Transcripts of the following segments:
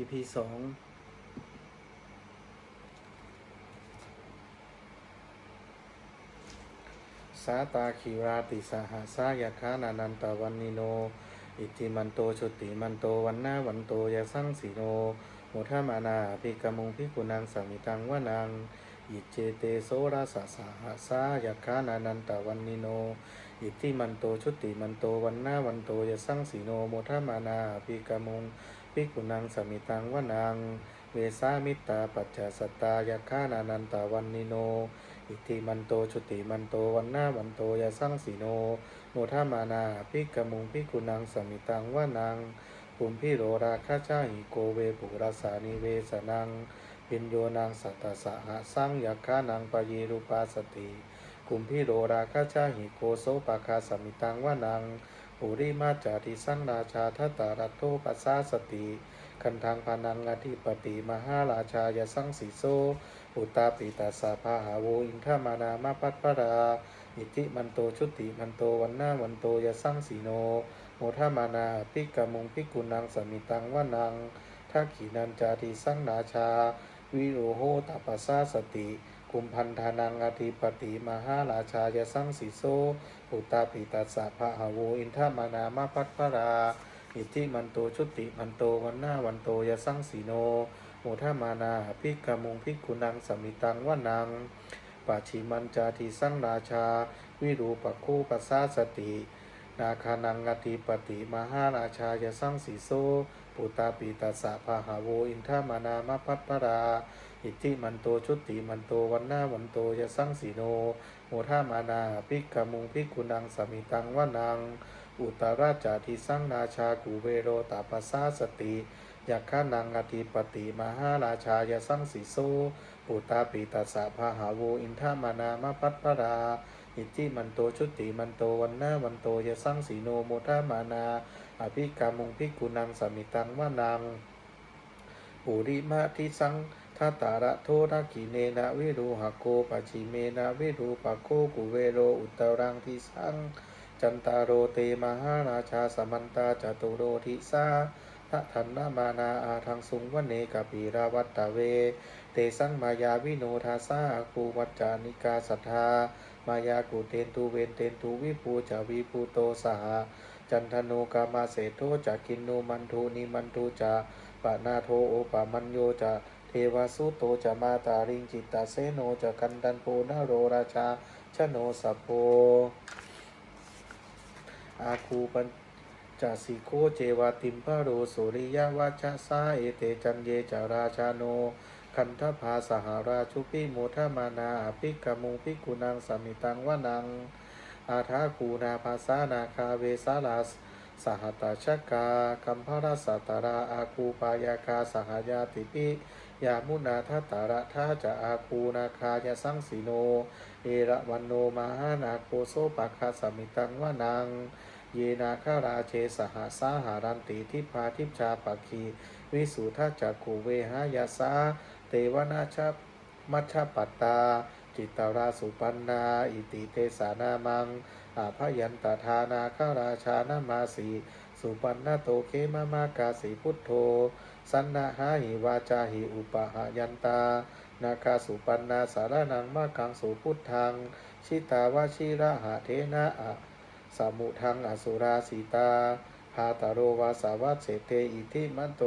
EP สองสาตาคีราติสหสายคานานันตวันนิโน อิติมันโตชุติมันโตวันนาวันโตยะสังสีโนโมทามานาภิกมุงภิกุนังสมิตังวนังอิเจเตโสราสสหสายคานานันตวันนิโน อิติมันโตชุติมันโตวันนาวันโตยะสังสีโนโมทามานาภิกมุง ภิกุนังสมิตังวนังเวสามิตาปัจจสตายคานานันตาวันนิโน อิติมันโตชุติมันโตวันหน้าวันโตยะสังสีโนโมทามานาภิกมุงภิกุนังสมิตังวานังปุมพิโรราคาชาหิโกเวปุราสานิเวสนังปิญโยนังสัตตสหะสังยักขานังปยีรูปาสติกุมพิโรราคาชาหิโกโสปะคาสมิตังวานัง ปุริมาจาติสังราชาทัตตารัตโตปัสสาสติคันทางพานังอธิปติมหาราชายสังสีโซ อุตตาปิตาสาภาหาโวอินทมานามาปัตปราอิติมันโตชุติมันโตวันนาวันโตยสังสีโนโมทามานาปิกมุงปิกุนังสมิตังวานังทักขีนันจาติสังนาชา วิโรโหตปปสสาสติ กุมพันธานังอธิปติมหาราชายะสังสีโซ อุตตาปิตัสสะภะหาโวอินทมานามาปัตปรา อิติมันโตชุติมันโตวันหน้าวันโตยะสังสีโนโมทามานาปิกมุงปิกุนังสมิตังวานังปัจฉิมันจาติสังราชา วิรูปคู่ปัสสาสติ นาคานังอติปติมหาราชายสังสีโซ ปุตตาปิตัสสะภาหาโวอินทามานามพัตปรา อิติมันโตชุติมันโตวันหน้าวันโตยสังสีโนโมทามานาภิกขมุงภิกุนังสมิตังวานัง อุตตราจาติสังนาชากูเวโรตาปัสสาสติยักขานังอติปติมหาราชายสังสีโซปุตตาปิตัสะภาหาโวอินทามานามพัตปราอิจิมันโตชุติมันโตวันหน้าวันโตยสังสีโนโมทามานาอภิกามุงภิกุนังสมิตังวานังปุริมาทิสัง ทัตตาระโทนากิเนนะวิรูหโกปัจิเมนะวิรูปโกกุเวโรอุตรังทิสังจันตารโรเตมหาราชาสมันตาจตุโรทิสาทะทันนามานาอาทังสุงวเนกปีราวัตตเว เตสังมายาวิโนทาสาคูวัจจานิกาสัทธามายากุเตนตูเวนเตนตูวิภูจาวิภูโตสหจันทโนกามาเสโทจักินโนมันทูนิมันทูจะปะนาโทโอปามันโยจะ เทวสุโตจะมาตาริงจิตตาเสโนจะกันดันโปนาโรราชาชโนสัพโพอาคูปัญจสิโกเจวาติมพะโรสุริยวัชสาเอเตจันเยจาราชาโน คันทภาสหาราชุปิโมทมานาภิกขมุงภิกุนังสมิตังวนัง อาทาคูนาภาษานาคาเวสาลาส สหตาชกาคัมภรสัตตาราอาคูปายาคาสหายาติปิยามุนาทัตตาระทาจะอาคูนาคายสังสีโน เอระวันโนมหานาโคโซปคาสมิตังวานัง เยนาคาราเชสหสาหารันติทิพาทิพชาปักคีวิสุทัจักขูเวหายาสาเตวนาชมัชปัตตา จิตตาราสุปันนา อิติเทสานามัง อาพยันตทานาคาราชานามาสีสุปันนโตเคมามากาสีพุทโธ สันนาหาหิวาจาหิอุปหายันตา นาคาสุปันนาสารนังมากังสุพุทธัง ชิตาวาชิระหะเทนะอะสมุทังอสุราสีตาพาตาโรวาสาวัตเสเตอิทิมันโต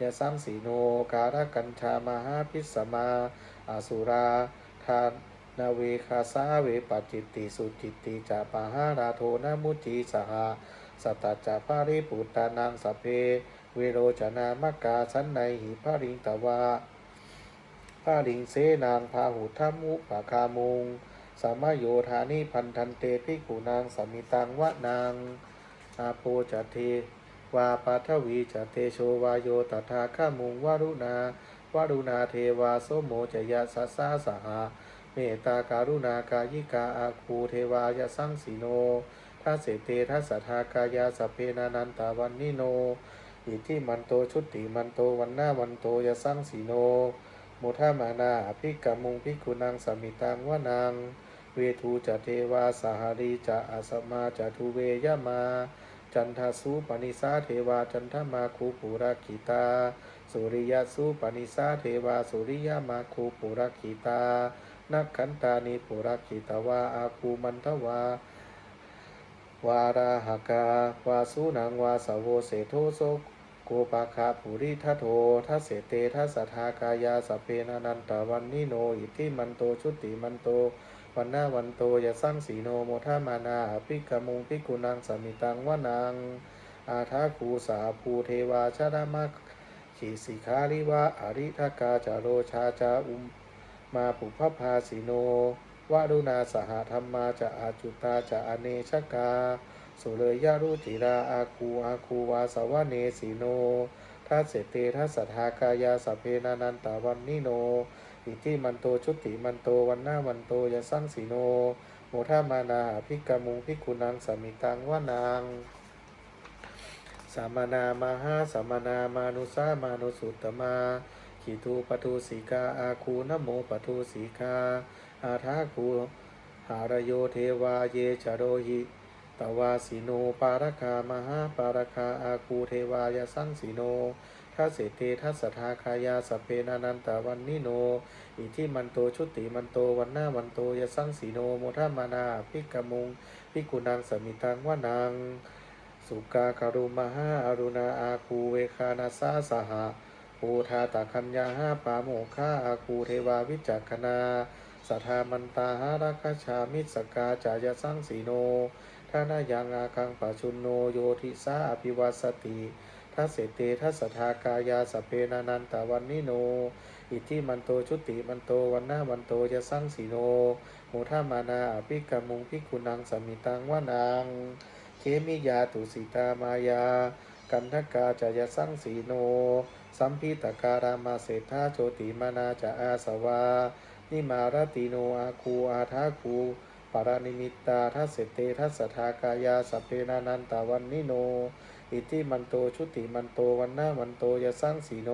ยะสังสีโนการกัญชามหาพิสมาอสุราทาน นาเวคาสาเวปัจิตติสุจิตติจาปาหาราโทนามุจีสหาสตตจาภาริปุตตานังสเพเวโรจนามกาสันในหิภาริงตวาภาริงเสนางพาหุทัมุปะคามุงสามโยธานิพันธันเตภิกุนางสมิตังวะนางอาโปจเทวาปัทวีจเตโชวายโยตถาคามุงวารุณาวารุณาเทวาโสโมจยะสัสสาสหา เมตตาการุณากายิกาอาคูเทวายะสังสีโนทัสเสเตทัสสทากายาสเพนานันตาวันนิโน อิทิมันโตชุติมันโตวันหน้าวันโตยะสังสีโนโมทามานาอภิกรรมุงภิกุนังสมิตังวะนางเวทูจะเทวาสหารีจะอาสมาจะทุเวยมา จันทสุปนิสาเทวาจันทมาคูปุราคิตา สุริยสุปนิสาเทวาสุริยมาคูปุราคิตา นักขันตานิปุราคิตวาอาคูมันทวาวาราหกาวาสุนังวาสาวโวเสโทโสโกปาคาปุริทัโททัสเสเตทัสสทากายาสเพนานันตวันนิโนอิทิมันโตชุติมันโตวันหน้าวันโตยะสังสีโนโมทามานาอภิกขมุงพิกุนังสมิตังวนังอาทาคูสาภูเทวาชรามะขีสิคาริวะอริทกาจาโรชาจาอุม มาปุพพาสิโนวารุณาสหธรรมาจะอาจุตาจะอเนชกา สุเลยยารุจิราอาคูอาคูวาสวะเนสีโนทัสเสเตทัสสทากายาสเพนานันตาวันนิโน อิทิมันโตชุติมันโตวันหน้าวันโตยะสังสีโน โมทามานาอภิกามุงพิกุนังสมิตังวะนางสามนามาหาสามนามานุสามานุสุตตมา ขีทูปทุสีกาอาคูนโมปทุสีกาอาทาคูหารโยเทวาเยจโรหิตวาสีโนปารคามหาปารคาอาคูเทวายสังสีโนทัสเสเตทัสทาคายาสเพนานันตวันนิโน อิทิมันโตชุติมันโตวันหน้าวันโตยะสังสีโนโมทามานาพิกมุงพิกุนังสมิตังวานังสุกาคารุมหาอรุณาอาคูเวคานาสาสหะ ปูทาตาคัญญาหาปาโมฆาอาคูเทวาวิจักขณาสัทธามันตาหารักชามิสกาจายสังสีโนทานายังอาคังปะชุนโนโยทิสาอภิวัสติทัสเสเตทัสสทากายาสเพนานันตวันนิโน อิทิมันโตชุติมันโตวันนาวันโตจะสร้างสีโนโมทามานาอภิกมุงพิกุนังสมิตังวานัง เคมิยาตุสิตามายา กันทกาจยสังสีโน สัมพิตการามาเศรษฐาโจติมานาจะอาสวา นิมารติโนอาคูอาทาคูปารานิมิตาทัสเสเตทัสสทากายาสพเพนานันตาวันนิโน อิทิมันโตชุติมันโตวันหน้าวันโตยะสร้างสีโน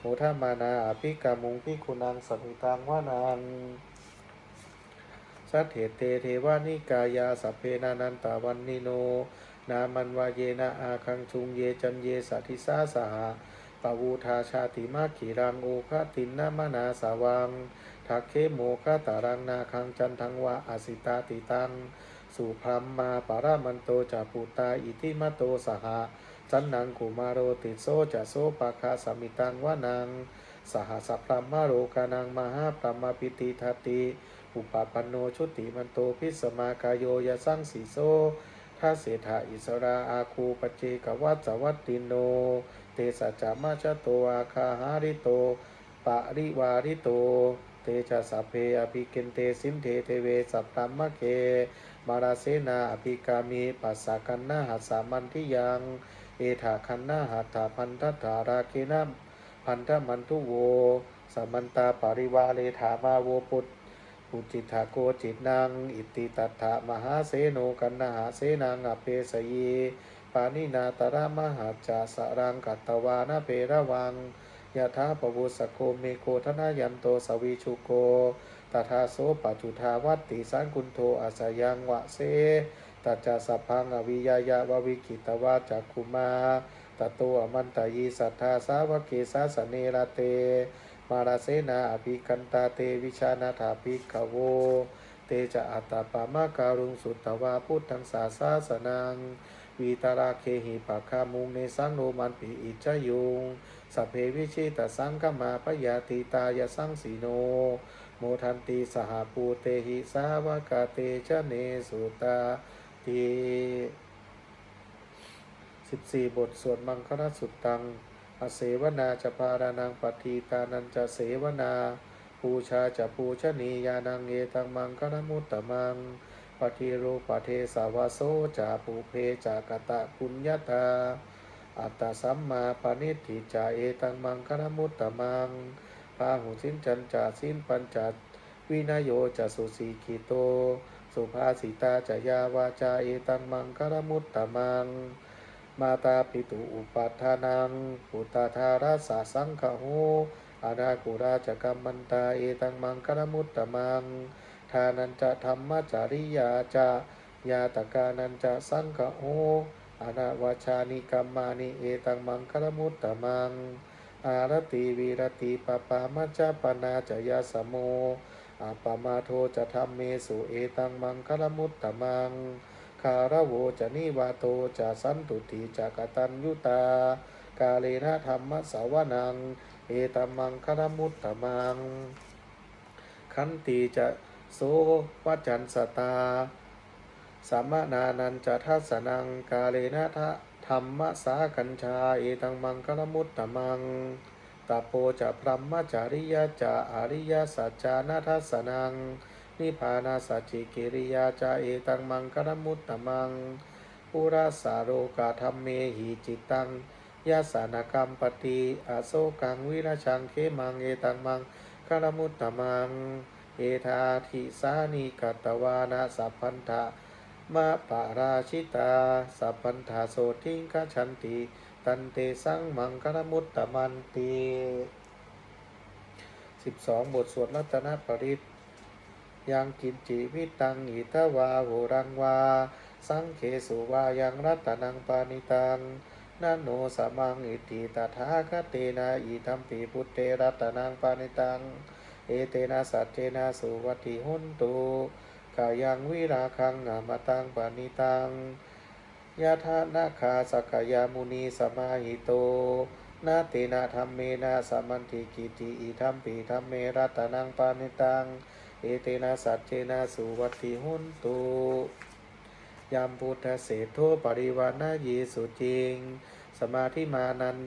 โมทามานาอภิกามุงพิคุนังสมิตังวานังสัทเถเตเทวานิกายาสัพเพนานันตาวันนิโน นามันวาเยนะอาคังชุงเยจันเยสัทิสาสหะปะวูทาชาติมาขีรังโอคตินนามนาสาวังทักเคโมคตารังนาคังจันทังวะอาสิตาติตัง สุพรัมมาปารามันโตจาปุตตาอิทิมโตสหะจันนังกุมารโรติโซจะโซปะคาสมิตังวานัง สหสัพพมาโรกานังมหาปรมปิติทัตติ อุปปันโนชุติมันโตพิสมากายโยยสังสีโซ ท่าเสถาอิสราอาคูปเจกวัตสวัตติโน เตสัจามาชโตอาคาหาริโต ปะริวาริโต เตชะสัพเพอภิเกนเตสินเทเทเวสัพพมะเค มาราเสนาอภิกามีปัสสะกันนาหัสสามันทิยัง เอถาคันนาหัตถาพันทัตถาราเคนะพันธมันทุโวสมมันตาปริวาเลถามาโวปุต ปุจิตาโกจิตนางอิติตัตถะมหาเสโนกันนาหาเสนางอเปสเยปานินาตระมหาจาสรังกัตตวานาเประวังยะถาปวุสโกเมโกธนายันโตสวิชุโกตถาโสปัจุทาวัตติสังกุณโทอาสยังวะเสตัจจสัพพังอวิยายาววิกิตวาจักคุมาตโตอมันตยีสัทธาสาวกเกสาสเนรเต มาราเสนาอภิกันตาเตวิชานาถาภิกขโว เตจะอัตตาปามาการุงสุตตวาพุทธังสาสาสนังวีตาราเคหิปะคามุงเนสังโนมันปิอิจยุงสัพเพวิชิตสังกมาปยาติตายสังสีโน โมทันติสหปูเตหิสาวกาเตชะเนสุตาติสิบสี่บทสวดมังคลสุตตัง อเสวนาจะพารานังปฏิตานันจะเสวนาปูชาจะปูชนียานังเอตังมังคลมุตตมังปฏิรูปเทสาวาโสจาปูเพจากตะปุญญาตาอัตตสัมมาปณิทิจาเอตังมังคลมุตตมังพาหุสินจันจาสินปัญจัตวินโยจะสุสีขีโต สุภาสิตาจะยาวาจาเอตังมังคลมุตตมัง มาตาปิตุอุปัฏฐานังปุตตาธาราสาสังขโหอานาคุราจกัมมันตาเอตังมังคลมุตตมัง ทานันจะธรรมจาริยาจะยาตกานันจะสังฆโหอานาวชานิกัมมานิเอตังมังคลมุตตมัง อารติวีรติปปามัจจปนาจยสโมอปมาโทจะทำเมสุเอตังมังคลมุตตมัง คาระโวจะนิวาโตจะสันตุติจะกตัญยุตากาเลนะธรรมสาวนัง เอตัมมังคลมุตตมัง ขันติจะโสวัจจันสตาสัมมานานันจะทัสนัง กาเลนะทะธรรมสากัญชา เอตังมังคลมุตตมังตาโปจะพรหมจาริยะจะอริยสัจจานาทัสนัง นิพพานาสัจจิกิริยาจาเอตังมังคลมุตตมังปุราสาโรกาธรรมเมหิจิตังยาสานกรรมปฏิอโศกังวิราชังเขมังเอตังมังคลมุตตมัง เอธาทิสานิกัตวานาสัพพันธะมาปาราชิตา สัพพันธาโสทิงคชันติ ตันเตสังมังคลมุตตมันติสิบสองบทสวดรัตนปริต ยังกินจิวิตังอิทวาโหรังวา สังเคสุวายังรัตนังปานิตังนาโนสมังอิติตถาคเตนะอิทัมปีพุทเตรัตนังปานิตัง เอเตนะสัจเจนะสุวัติหุนตุกายังวิราคังอามตังปานิตังยะทานาคาสกยามุนีสมาหิโต นาเตนะธรรมเมนะสมมันติกิติอิทัมปีธรรมเมรัตนังปานิตัง เอเตนะสัจเจนะสุวัติหุนตุยามพุทธเศธโทปริวานาเยสุจริง สมาธิมานัน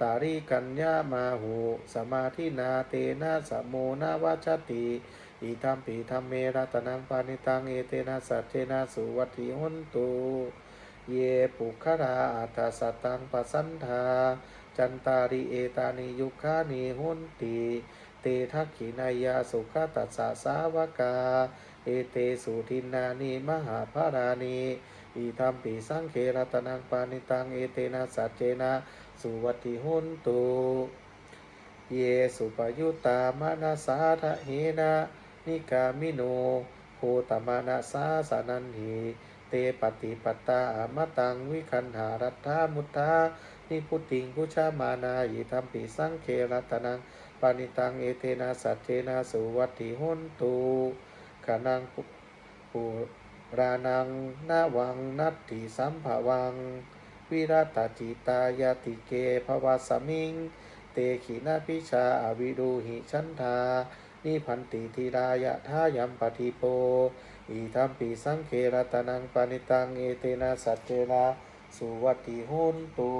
ตาริกัญญามาหูสมาธินาเตนะสมโมนาวัชติอิทัมปีธรรมเมรัตนังปานิตังเอเตนะสัจเจนะสุวัติหุนตุเยปุคราอัตสัตตังปสันธาจันตาริเอตานิยุคานิหุนติ ตทักขินายาสุขตัสสะสาวกา เอเตสุทินานิมหาภารานิอิทัมปีสังเครัตนังปานิตังเอเตนะสัจเจนะสุวัติหุนตุ เยสุปยุตามนาสาทะเหนะนิกามิโนโหตมานาสาสานันหิเตปฏิปตตาอมตังวิคันหารัตถามุตตานิพุติงกุชามานาอิทัมปิสังเครัตนัง ปานิตังเอเทนาสัจเจนาสุวัติหุนตุขานังปุรานังนาวังนัตติสัมภวัง วิรัตจิตายาติเกภวสมิง เตขีนาพิชาอวิรูหิชันธานิพันติทีรายะทายัมปฏิโปอีทัมปีสังเครตนังปานิตังเอเตนะสัจเจนะสุวัติหุนตุ